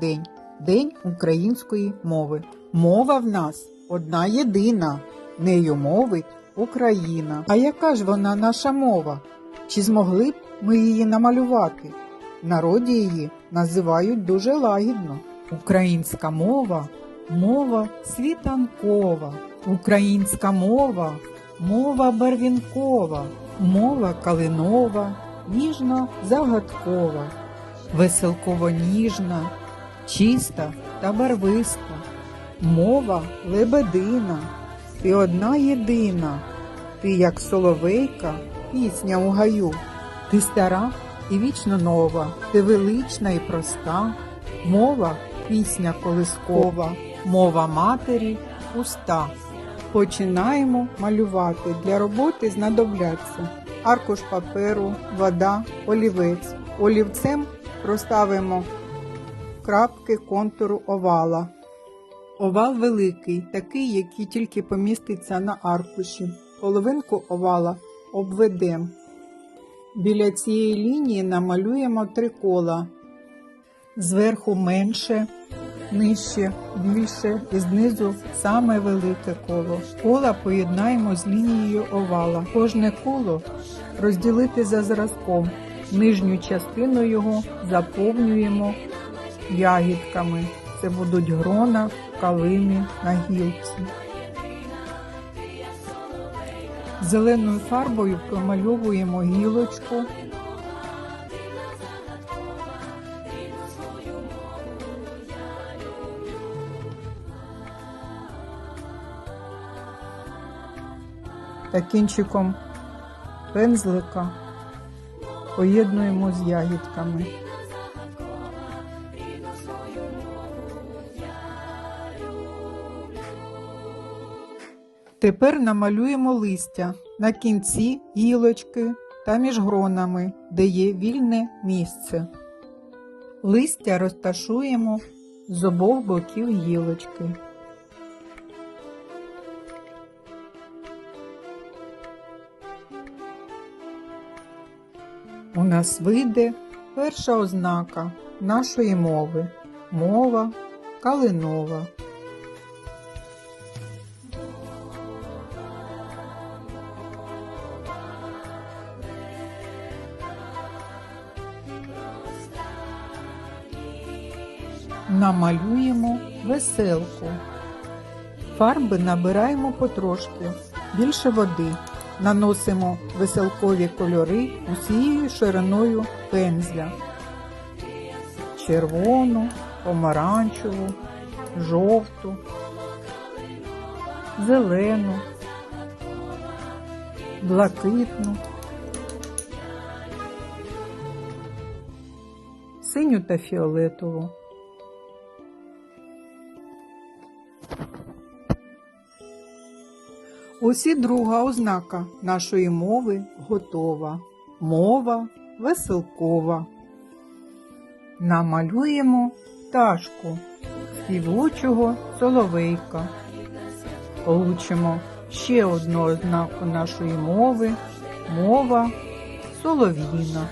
день День української мови. Мова в нас одна єдина, нею мовить Україна. А яка ж вона наша мова? Чи змогли б ми її намалювати? Народі її називають дуже лагідно. Українська мова мова світанкова, українська мова мова барвінкова, мова калинова, ніжно загадкова, веселково ніжна, чиста та барвиста, мова лебедина, ти одна єдина, ти як соловейка, пісня у гаю, ти стара і вічно нова, ти велична і проста, мова пісня колискова, мова матері уста. Починаємо малювати. Для роботи знадобляться аркуш паперу, вода, олівець. Олівцем проставимо крапки контуру овала. Овал великий, такий, який тільки поміститься на аркуші. Половинку овала обведемо. Біля цієї лінії намалюємо три кола. Зверху менше, нижче, більше і знизу саме велике коло. Кола поєднаємо з лінією овала. Кожне коло розділити за зразком. Нижню частину його заповнюємо ягідками. Це будуть грона, калини на гілці. Зеленою фарбою промальовуємо гілочку. Та кінчиком пензлика поєднуємо з ягідками. Тепер намалюємо листя на кінці гілочки та між гронами, де є вільне місце. Листя розташуємо з обох боків гілочки. У нас вийде перша ознака нашої мови мова калинова. Намалюємо веселку. Фарби набираємо потрошки, більше води. Наносимо веселкові кольори усією шириною пензля. Червону, помаранчеву, жовту, зелену, блакитну, синю та фіолетову. Ось друга ознака нашої мови готова. Мова веселкова. Намалюємо пташку співучого соловейка. Получимо ще одну ознаку нашої мови мова солов'їна.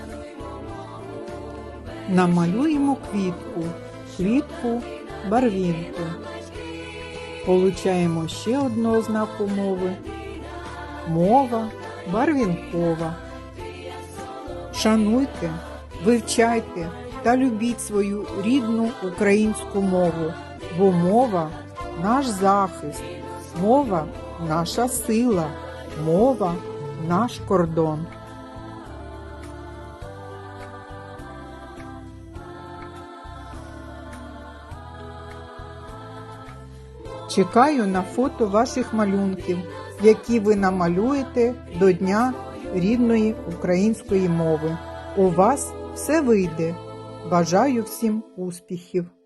Намалюємо квітку, квітку барвінку. Получаємо ще одну ознаку мови. Мова барвінкова. Шануйте, вивчайте та любіть свою рідну українську мову, бо мова наш захист, мова наша сила, мова наш кордон. Чекаю на фото ваших малюнків, які ви намалюєте до Дня рідної української мови. У вас все вийде. Бажаю всім успіхів!